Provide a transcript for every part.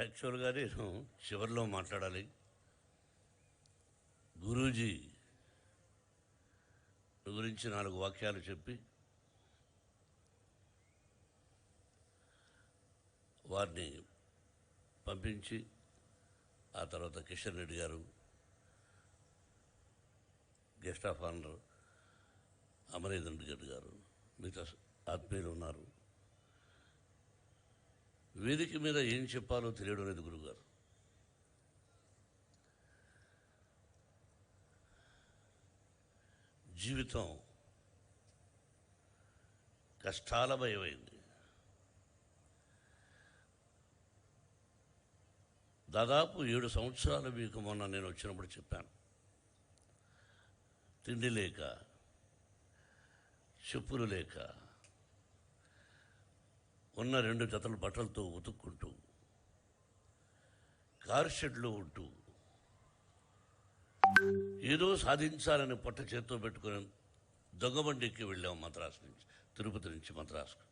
యాక్చువల్గా నేను చివరిలో మాట్లాడాలి. గురూజీ గురించి నాలుగు వాక్యాలు చెప్పి వారిని పంపించి ఆ తర్వాత Kishan Reddy garu guest of honour Amarendra Reddy garu మిగతా ఆత్మీయులు ఉన్నారు. వేదిక మీద ఏం చెప్పాలో తెలియడం లేదు గురుగారు. జీవితం కష్టాలమయమైంది దాదాపు ఏడు సంవత్సరాలు మీకు మొన్న నేను వచ్చినప్పుడు చెప్పాను. తిండి లేక చెప్పులు లేక ఉన్న రెండు జతల బట్టలతో ఉతుక్కుంటూ కార్ షెడ్లో ఉంటూ ఏదో సాధించాలని పొట్ట చేత్తో పెట్టుకుని దొంగబండి ఎక్కి వెళ్ళాం మద్రాసు నుంచి తిరుపతి నుంచి మద్రాసుకు.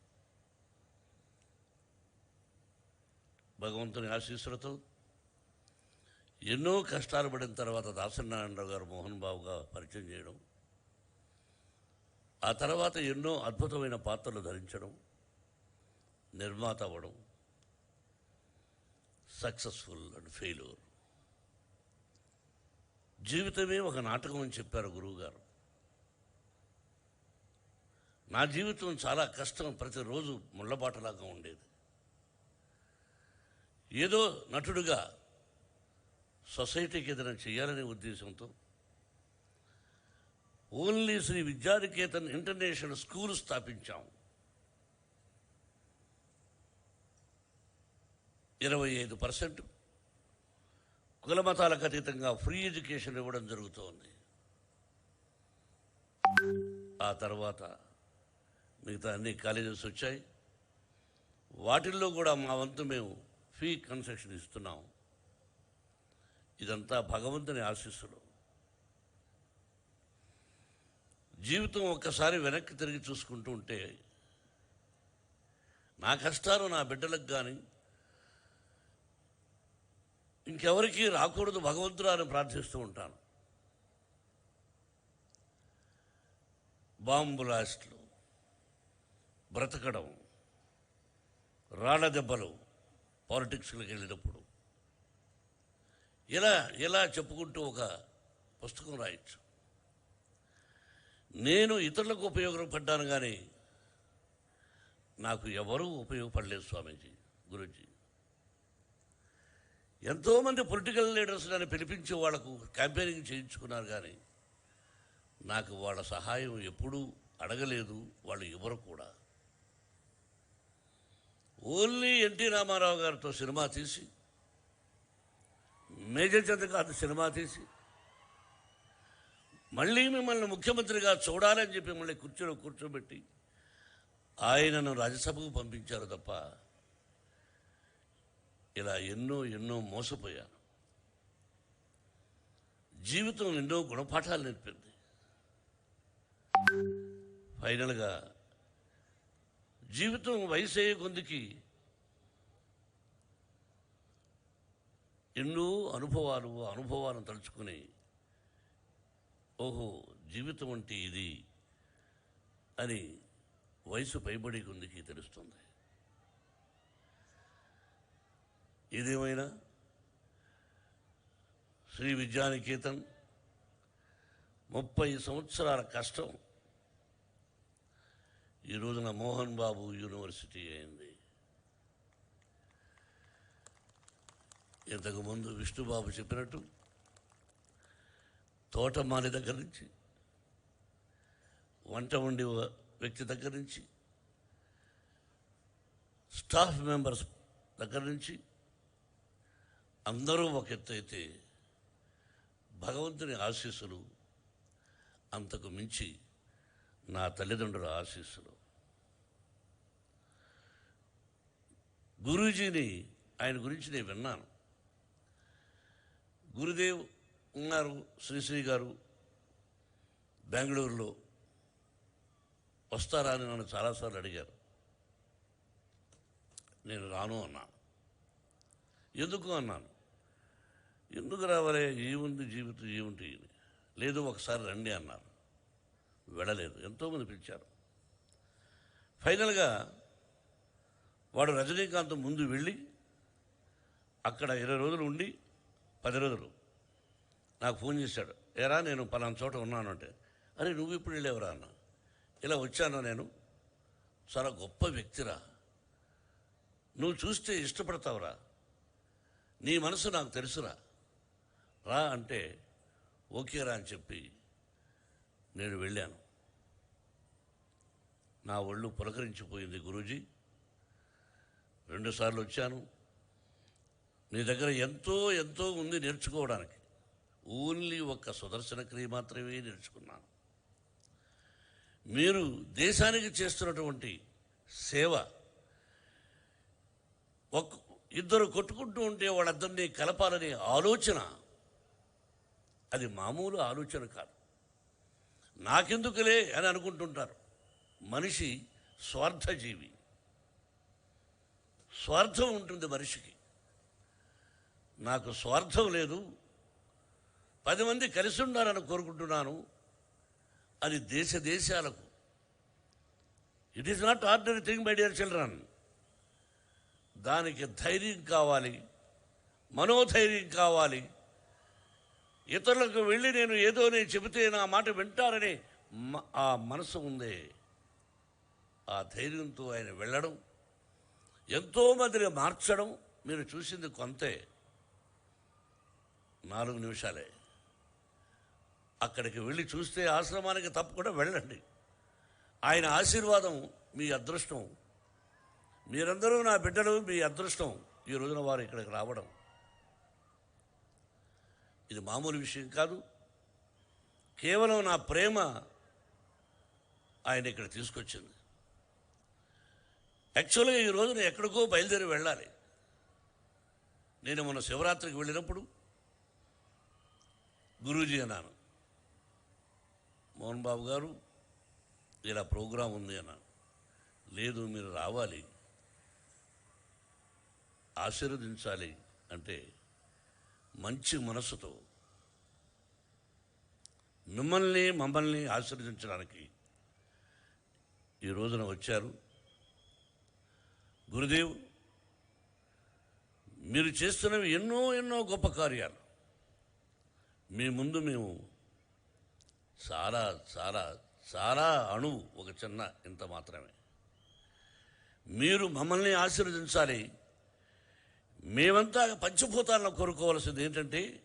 భగవంతుని ఆశీస్సులతో ఎన్నో కష్టాలు పడిన తర్వాత దాసనారాయణరావు గారు మోహన్ బాబుగా పరిచయం చేయడం ఆ తర్వాత ఎన్నో అద్భుతమైన పాత్రలు ధరించడం నిర్మాత అవ్వడం సక్సెస్ఫుల్ అండ్ ఫెయిల్యూర్ జీవితమే ఒక నాటకం అని చెప్పారు గురువుగారు. నా జీవితం చాలా కష్టం ప్రతిరోజు ముళ్ళబాటలాగా ఉండేది. ఏదో నటుడుగా సొసైటీకి ఏదైనా చేయాలనే ఉద్దేశంతో only Shri Vidyanikethan international school స్థాపించాం. ఇరవై ఐదు పర్సెంట్. కులమతాలకు అతీతంగా ఫ్రీ ఎడ్యుకేషన్ ఇవ్వడం జరుగుతోంది. ఆ తర్వాత మిగతా అన్ని కాలేజెస్ వచ్చాయి. వాటిల్లో కూడా మా వంతు మేము ఫీ కన్సెషన్ ఇస్తున్నాం. ఇదంతా భగవంతుని ఆశీస్సులు. జీవితం ఒక్కసారి వెనక్కి తిరిగి చూసుకుంటూ ఉంటే నా కష్టాలు నా బిడ్డలకు కానీ ఇంకెవరికి రాకూడదు భగవంతుడు అని ప్రార్థిస్తూ ఉంటాను. బాంబు లాస్ట్లు బ్రతకడం రాళ్ళ దెబ్బలు పాలిటిక్స్లోకి వెళ్ళినప్పుడు ఇలా ఇలా చెప్పుకుంటూ ఒక పుస్తకం రాయొచ్చు. నేను ఇతరులకు ఉపయోగపడ్డాను కానీ నాకు ఎవరూ ఉపయోగపడలేదు స్వామీజీ గురుజీ. ఎంతోమంది పొలిటికల్ లీడర్స్ నన్ను పిలిపించి వాళ్ళకు క్యాంపెయినింగ్ చేయించుకున్నారు కానీ నాకు వాళ్ళ సహాయం ఎప్పుడూ అడగలేదు వాళ్ళు ఎవరు కూడా. ఓన్లీ ఎన్టీ రామారావు గారితో సినిమా తీసి మేజర్ చంద్రకాంత్ సినిమా తీసి మళ్ళీ మిమ్మల్ని ముఖ్యమంత్రిగా చూడాలని చెప్పి మళ్ళీ కూర్చో కూర్చోబెట్టి ఆయనను రాజ్యసభకు పంపించారు తప్ప ఇలా ఎన్నో ఎన్నో మోసపోయాను. జీవితం ఎన్నో గుణపాఠాలు నేర్పింది. ఫైనల్గా జీవితం వయసు అయ్యే కొందికి ఎన్నో అనుభవాలు అనుభవాలను తలుచుకుని ఓహో జీవితం అంటే ఇది అని వయసు పైబడి కొందికి తెలుస్తుంది. ఏదేమైనా? శ్రీ విద్యానికేతన్ ముప్పై సంవత్సరాల కష్టం. ఈ రోజున మోహన్ బాబు యూనివర్సిటీ అయింది. ఇంతకుముందు విష్ణుబాబు చెప్పినట్టు తోటమాలి దగ్గర నుంచి వంట వండి వ్యక్తి దగ్గర నుంచి స్టాఫ్ మెంబర్స్ దగ్గర నుంచి అందరూ ఒక ఎత్తు అయితే భగవంతుని ఆశీస్సులు అంతకు మించి నా తల్లిదండ్రుల ఆశీస్సులు. గురూజీని ఆయన గురించి నేను విన్నాను. గురుదేవ్ ఉన్నారు శ్రీశ్రీ గారు బెంగళూరులో. వస్తారా అని నన్ను చాలాసార్లు అడిగారు. నేను రాను అన్నాను. ఎందుకు అన్నాను? ఎందుకు రావాలి? ఏముంది? జీవితం ఏముంటి లేదు ఒకసారి రండి అన్నారు. వెళ్ళలేదు. ఎంతోమంది పిలిచారు. ఫైనల్గా వాడు రజనీకాంత్ ముందు వెళ్ళి అక్కడ ఇరవై రోజులు ఉండి పది రోజులు నాకు ఫోన్ చేశాడు. ఎరా నేను పలానా చోట ఉన్నాను అంటే. అరే నువ్వు ఇప్పుడు వెళ్ళేవరా అన్న. ఇలా వచ్చాను నేను. చాలా గొప్ప వ్యక్తిరా. నువ్వు చూస్తే ఇష్టపడతావురా. నీ మనసు నాకు తెలుసురా. రా అంటే ఓకేరా అని చెప్పి నేను వెళ్ళాను. నా ఒళ్ళు పులకరించిపోయింది గురూజీ. రెండుసార్లు వచ్చాను. నీ దగ్గర ఎంతో ఎంతో ఉంది నేర్చుకోవడానికి. ఓన్లీ ఒక్క సుదర్శన క్రియ మాత్రమే నేర్చుకున్నాను. మీరు దేశానికి చేస్తున్నటువంటి సేవ ఒక్క ఇద్దరు కొట్టుకుంటూ ఉంటే వాళ్ళిద్దరినీ కలపాలనే ఆలోచన అది మామూలు ఆలోచన కాదు. నాకెందుకులే అని అనుకుంటుంటారు. మనిషి స్వార్థజీవి. స్వార్థం ఉంటుంది మనిషికి. నాకు స్వార్థం లేదు. పది మంది కలిసి ఉండాలని కోరుకుంటున్నాను. అది దేశ దేశాలకు. It is not ordinary thing my dear children దానికి ధైర్యం కావాలి. మనోధైర్యం కావాలి. ఇతరులకు వెళ్ళి నేను ఏదో నేను చెబితే నా మాట వింటారని మ- ఆ మనసు ఉంది. ఆ ధైర్యంతో ఆయన వెళ్ళడం ఎంతోమందిని మార్చడం మీరు చూసింది కొంతే. నాలుగు నిమిషాలే. అక్కడికి వెళ్ళి చూస్తే ఆశ్రమానికి తప్పకుండా వెళ్ళండి. ఆయన ఆశీర్వాదం మీ అదృష్టం. మీరందరూ నా బిడ్డలు మీ అదృష్టం. ఈ రోజున వారు ఇక్కడికి రావడం. ఇది మామూలు విషయం కాదు. కేవలం నా ప్రేమ ఆయన ఇక్కడ తీసుకొచ్చింది. యాక్చువల్గా ఈ రోజున ఎక్కడికో బయలుదేరి వెళ్ళాలి. నేను మొన్న శివరాత్రికి వెళ్ళినప్పుడు గురూజీ అన్నాను. మోహన్ బాబు గారు ఇలా ప్రోగ్రాం ఉంది అన్నాను. లేదు మీరు రావాలి. ఆశీర్వదించాలి అంటే మంచి మనసుతో మిమ్మల్ని మమ్మల్ని ఆశీర్వదించడానికి ఈ రోజున వచ్చారు. గురుదేవ్ మీరు చేస్తున్నవి ఎన్నో ఎన్నో గొప్ప కార్యాలు. మీ ముందు మేము చాలా చాలా చాలా అణువు ఒక చిన్న ఇంత మాత్రమే. మీరు మమ్మల్ని ఆశీర్వదించాలి. మేమంతా పంచభూతాలను కోరుకోవాల్సింది ఏంటంటే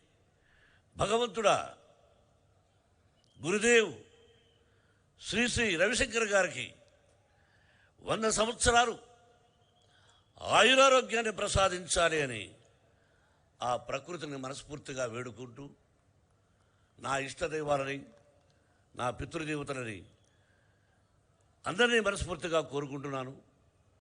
భగవంతుడా గురుదేవ్ శ్రీ శ్రీ రవిశంకర్ గారికి వంద సంవత్సరాలు ఆయురారోగ్యాన్ని ప్రసాదించాలి అని ఆ ప్రకృతిని మనస్ఫూర్తిగా వేడుకుంటూ నా ఇష్టదైవాలని నా పితృదేవతలని అందరినీ మనస్ఫూర్తిగా కోరుకుంటున్నాను.